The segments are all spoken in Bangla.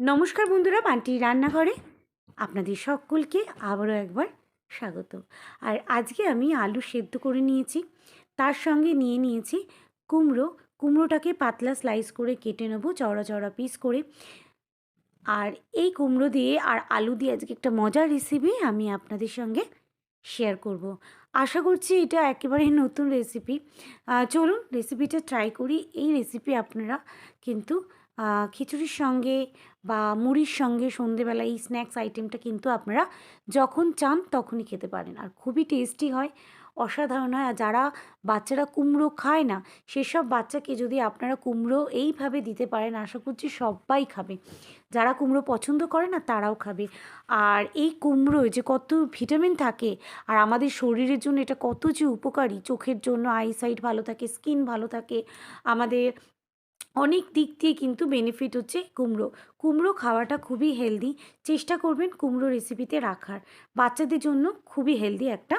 নমস্কার বন্ধুরা বান্টি রান্নাঘরে আপনাদের সকলকে আবারও একবার স্বাগত। আর আজকে আমি আলু সেদ্ধ করে নিয়েছি, তার সঙ্গে নিয়ে নিয়েছি কুমড়ো। কুমড়োটাকে পাতলা স্লাইস করে কেটে নেব, চওড়া চওড়া পিস করে। আর এই কুমড়ো দিয়ে আর আলু দিয়ে আজকে একটা মজার রেসিপি আমি আপনাদের সঙ্গে শেয়ার করব। আশা করছি এটা একেবারে নতুন রেসিপি চলুন রেসিপিটা ট্রাই করি। এই রেসিপি আপনারা কিন্তু খিচুড়ির সঙ্গে বা মুড়ির সঙ্গে সন্ধেবেলা এই স্ন্যাক্স আইটেমটা কিন্তু আপনারা যখন চান তখনই খেতে পারেন। আর খুবই টেস্টি হয়, অসাধারণ হয়। আর যারা বাচ্চারা কুমড়ো খায় না, সেসব বাচ্চাকে যদি আপনারা কুমড়ো এইভাবে দিতে পারেন, আশা করছি সবাই খাবে। যারা কুমড়ো পছন্দ করে না, তারাও খাবে। আর এই কুমড়োয় যে কত ভিটামিন থাকে, আর আমাদের শরীরের জন্য এটা কত যে উপকারী, চোখের জন্য আইসাইট ভালো থাকে, স্কিন ভালো থাকে, আমাদের অনেক দিক দিয়ে কিন্তু বেনিফিট হচ্ছে কুমড়ো। কুমড়ো খাওয়াটা খুবই হেলদি চেষ্টা করবেন কুমড়ো রেসিপিতে রাখার। বাচ্চাদের জন্য খুবই হেলদি একটা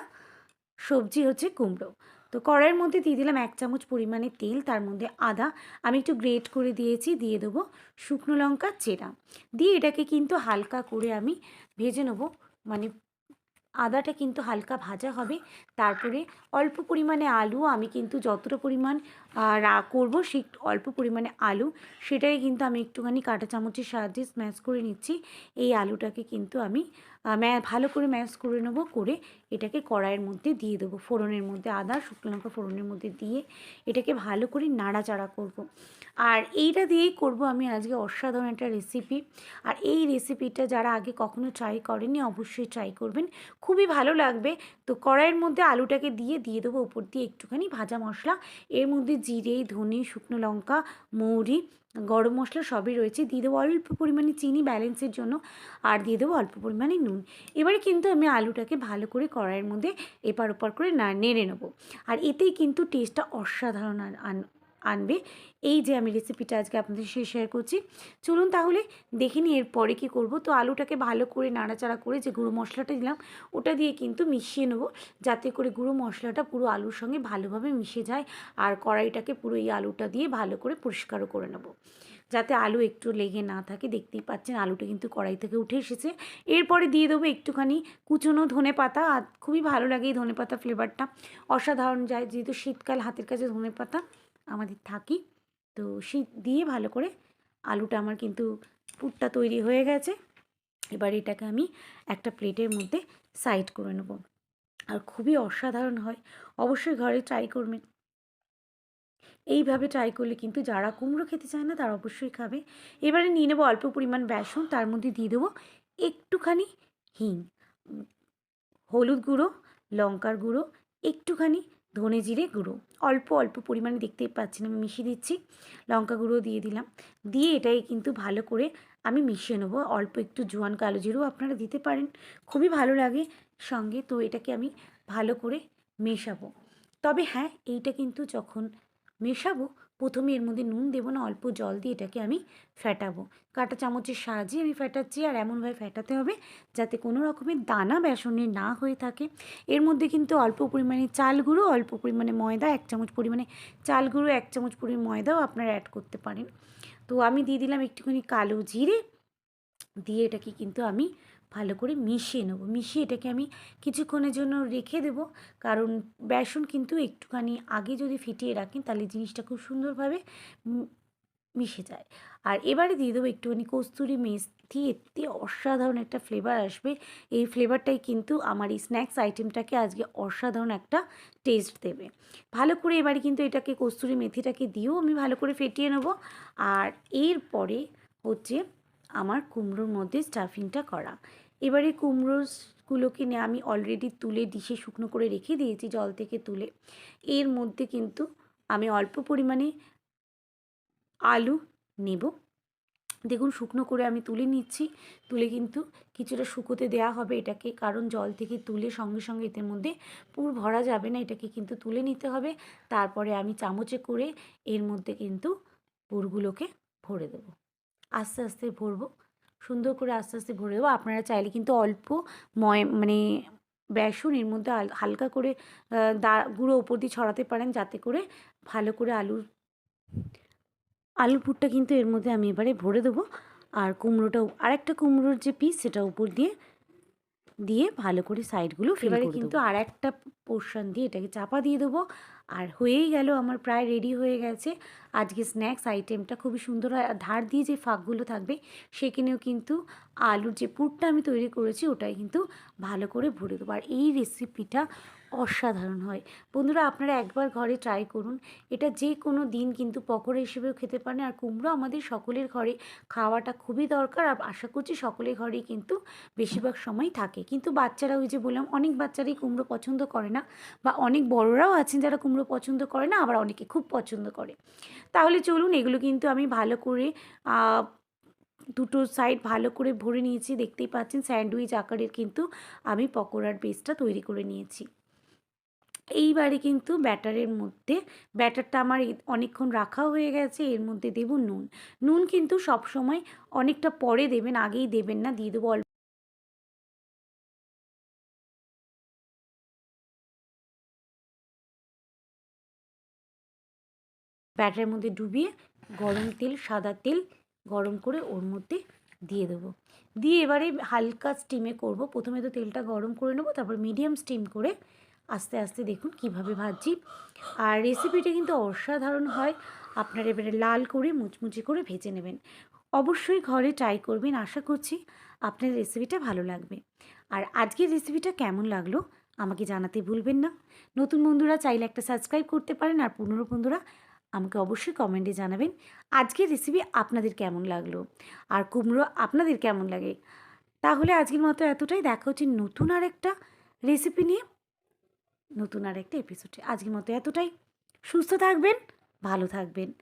সবজি হচ্ছে কুমড়ো। তো কড়াইয়ের মধ্যে দিয়ে দিলাম এক চামচ পরিমাণে তেল, তার মধ্যে আদা। আমি একটু গ্রেট করে দিয়েছি, দিয়ে দেবো শুকনো লঙ্কা চেরা। দিয়ে এটাকে কিন্তু হালকা করে আমি ভেজে নেব। মানে আদাটা কিন্তু হালকা ভাজা হবে। তারপরে অল্প পরিমাণে আলু আমি কিন্তু যতটা পরিমাণ রা, করব সেই অল্প পরিমাণে আলু, সেটাই কিন্তু আমি একটুখানি কাঁটা চামচের সাহায্যে স্ম্যাশ করে নিচ্ছি। এই আলুটাকে কিন্তু আমি ভালো করে ম্যাশ করে নেব, করে এটাকে কড়াইয়ের মধ্যে দিয়ে দেবো। ফোড়নের মধ্যে আদা, শুকনো লঙ্কা ফোড়নের মধ্যে দিয়ে এটাকে ভালো করে নাড়াচাড়া করব। আর এইটা দিয়েই করব আমি আজকে অসাধারণ একটা রেসিপি আর এই রেসিপিটা যারা আগে কখনো ট্রাই করেনি অবশ্যই ট্রাই করবেন। খুবই ভালো লাগবে। তো কড়াইয়ের মধ্যে আলুটাকে দিয়ে দিয়ে দেবো। উপর দিয়ে একটুখানি ভাজা মশলা। এর মধ্যে জিরে, ধনে, শুকনো লঙ্কা, মৌরি গরম মশলা সবই রয়েছে। দিয়ে দেবো অল্প পরিমাণে চিনি ব্যালেন্সের জন্য, আর দিয়ে দেবো অল্প পরিমাণে নুন। এবারে কিন্তু আমি আলুটাকে ভালো করে কড়াইয়ের মধ্যে এপার ওপার করে না নেড়ে নেব। আর এতেই কিন্তু টেস্টটা অসাধারণ আনবে। এই যে আমি রেসিপিটা আজকে আপনাদের সাথে শেয়ার করছি। চলুন তাহলে দেখে নিই এরপরে কী করব। তো আলুটাকে ভালো করে নাড়াচাড়া করে যে গুঁড়ো মশলাটা দিলাম, ওটা দিয়ে কিন্তু মিশিয়ে নেব। যাতে করে গুঁড়ো মশলাটা পুরো আলুর সঙ্গে ভালোভাবে মিশে যায় আর কড়াইটাকে পুরো এই আলুটা দিয়ে ভালো করে পরিষ্কারও করে নেব। যাতে আলু একটু লেগে না থাকে, দেখতেই পাচ্ছেন আলুটা কিন্তু কড়াই থেকে উঠে এসেছে। এরপরে দিয়ে দেবো একটুখানি কুচনো ধনে পাতা আর খুবই ভালো লাগে এই ধনে পাতা ফ্লেভারটা অসাধারণ যায়, যেহেতু শীতকাল হাতের কাছে ধনে পাতা আমাদের থাকি। তো শীত দিয়ে ভালো করে আলুটা আমার কিন্তু পুরটা তৈরি হয়ে গেছে। এবার এটাকে আমি একটা প্লেটের মধ্যে সাইড করে নেব। আর খুবই অসাধারণ হয়। অবশ্যই ঘরে ট্রাই করবেন। এইভাবে ট্রাই করলে কিন্তু যারা কুমড়ো খেতে চায় না, তারা অবশ্যই খাবে। এবারে নিয়ে নেব অল্প পরিমাণ বেসন, তার মধ্যে দিয়ে দেবো একটুখানি হিং, হলুদ গুঁড়ো, লঙ্কার গুঁড়ো, একটুখানি ধনে জিরে গুঁড়ো। অল্প অল্প পরিমাণে দেখতেই পাচ্ছেন, আমি মিশিয়ে দিচ্ছি, লঙ্কা গুঁড়ো দিয়ে দিলাম। দিয়ে এটাই কিন্তু ভালো করে আমি মিশিয়ে নেব। অল্প একটু জোয়ান কালো জিরেও আপনারা দিতে পারেন, খুবই ভালো লাগে সঙ্গে, তো এটাকে আমি ভালো করে মেশাবো। তবে হ্যাঁ এইটা কিন্তু যখন মেশাবো প্রথমে এর মধ্যে নুন দেবো না, অল্প জল দিয়ে এটাকে আমি ফ্যাটাবো কাঁটা চামচের সাহায্যে আমি ফ্যাটাচ্ছি আর এমনভাবে ফ্যাটাতে হবে যাতে কোনো রকমের দানা বেসনের না হয়ে থাকে। এর মধ্যে কিন্তু অল্প পরিমাণে চাল গুঁড়ো, অল্প পরিমাণে ময়দা, এক চামচ পরিমাণে চাল গুঁড়ো, এক চামচ পরিমাণে ময়দাও আপনারা অ্যাড করতে পারেন। তো আমি দিয়ে দিলাম একটুখানি কালো জিরে, দিয়ে এটাকে কিন্তু আমি ভালো করে মিশিয়ে নেব। মিশিয়ে এটাকে আমি কিছুক্ষণের জন্য রেখে দেব। কারণ বেসন কিন্তু একটুখানি আগে যদি ফিটিয়ে রাখেন, তাহলে জিনিসটা খুব সুন্দরভাবে মিশে যায়। আর এবারে দিয়ে দেবো একটুখানি কস্তুরি মেথি। এতে অসাধারণ একটা ফ্লেভার আসবে। এই ফ্লেভারটাই কিন্তু আমার এই স্ন্যাক্স আইটেমটাকে আজকে অসাধারণ একটা টেস্ট দেবে। ভালো করে এবারে কিন্তু এটাকে কস্তুরি মেথিটাকে দিয়েও আমি ভালো করে ফেটিয়ে নেব। আর এরপরে হচ্ছে আমার কুমড়োর মধ্যে স্টাফিংটা করা। এবারে কুমড়োগুলোকে নিয়ে আমি অলরেডি তুলে ডিশে শুকনো করে রেখে দিয়েছি, জল থেকে তুলে। এর মধ্যে কিন্তু আমি অল্প পরিমাণে আলু নেব। দেখুন, শুকনো করে আমি তুলে নিচ্ছি। তুলে কিন্তু কিছুটা শুকোতে দেওয়া হবে এটাকে, কারণ জল থেকে তুলে সঙ্গে সঙ্গে এদের মধ্যে পুর ভরা যাবে না, এটাকে কিন্তু তুলে নিতে হবে। তারপরে আমি চামচে করে এর মধ্যে কিন্তু পুরগুলোকে ভরে দেবো। আস্তে আস্তে ভরবো। সুন্দর করে আস্তে আস্তে ভরে দেবো। আপনারা চাইলে কিন্তু অল্প ময় মানে বেসন এর মধ্যে হালকা করে দা, গুঁড়ো ওপর দিয়ে ছড়াতে পারেন যাতে করে ভালো করে আলুর আলুর পুরটা কিন্তু এর মধ্যে আমি এবারে ভরে দেবো। আর কুমড়োটাও, আরেকটা কুমড়োর যে পিস সেটা উপর দিয়ে দিয়ে ভালো করে সাইডগুলো ফেলে কিন্তু আর একটা পোর্শন দিয়ে এটাকে চাপা দিয়ে দেবো। আর হয়েই গেল আমার প্রায় রেডি হয়ে গেছে। আজকে স্ন্যাক্স আইটেমটা খুবই সুন্দর হয়। আর ধার দিয়ে যে ফাঁকগুলো থাকবে সেখানেও কিন্তু আলুর যে পুরটা আমি তৈরি করেছি ওটাই কিন্তু ভালো করে ভরে দেবো। আর এই রেসিপিটা অসাধারণ হয়। বন্ধুরা, আপনারা একবার ঘরে ট্রাই করুন। এটা যে কোনো দিন কিন্তু পকোড়া হিসেবেও খেতে পারেন। আর কুমড়ো আমাদের সকলের ঘরে খাওয়াটা খুবই দরকার। আর আশা করছি সকলের ঘরেই কিন্তু বেশিরভাগ সময় থাকে। কিন্তু বাচ্চারা ওই যে বললাম, অনেক বাচ্চারাই কুমড়ো পছন্দ করে না বা অনেক বড়রাও আছেন যারা কুমড়ো পছন্দ করে না, আবার অনেকে খুব পছন্দ করে। তাহলে চলুন, এগুলো কিন্তু আমি ভালো করে দুটো সাইড ভালো করে ভরে নিয়েছি। দেখতেই পাচ্ছেন স্যান্ডউইচ আকারের কিন্তু আমি পকোড়ার বেসটা তৈরি করে নিয়েছি। এইবারে কিন্তু ব্যাটারের মধ্যে, ব্যাটারটা আমার অনেকক্ষণ রাখা হয়ে গেছে, এর মধ্যে দেব নুন। নুন কিন্তু সব সময় অনেকটা পরে দেবেন, আগেই দেবেন না, দিয়ে দেবো অল্প ব্যাটারের মধ্যে ডুবিয়ে গরম তেল, সাদা তেল গরম করে ওর মধ্যে দিয়ে দেবো। দিয়ে এবারে হালকা স্টিমে করব। প্রথমে তো তেলটা গরম করে নেব, তারপর মিডিয়াম স্টিম করে আস্তে আস্তে দেখুন কীভাবে ভাজছি। আর রেসিপিটা কিন্তু অসাধারণ হয়। আপনারা এবারে লাল করে মুচমুচে করে ভেজে নেবেন। অবশ্যই ঘরে ট্রাই করবেন, আশা করছি আপনার রেসিপিটা ভালো লাগবে। আর আজকের রেসিপিটা কেমন লাগল আমাকে জানাতে ভুলবেন না। নতুন বন্ধুরা চাইলে একটা সাবস্ক্রাইব করতে পারেন আর পুনরো বন্ধুরা আমাকে অবশ্যই কমেন্টে জানাবেন আজকের রেসিপি আপনাদের কেমন লাগল আর কুমড়ো আপনাদের কেমন লাগে। তাহলে আজকের মতো এতটাই। দেখা হচ্ছে নতুন আর একটা রেসিপি নিয়ে। নতুন আর একটা এপিসোডে আজকের মতো এতটাই। সুস্থ থাকবেন ভালো থাকবেন।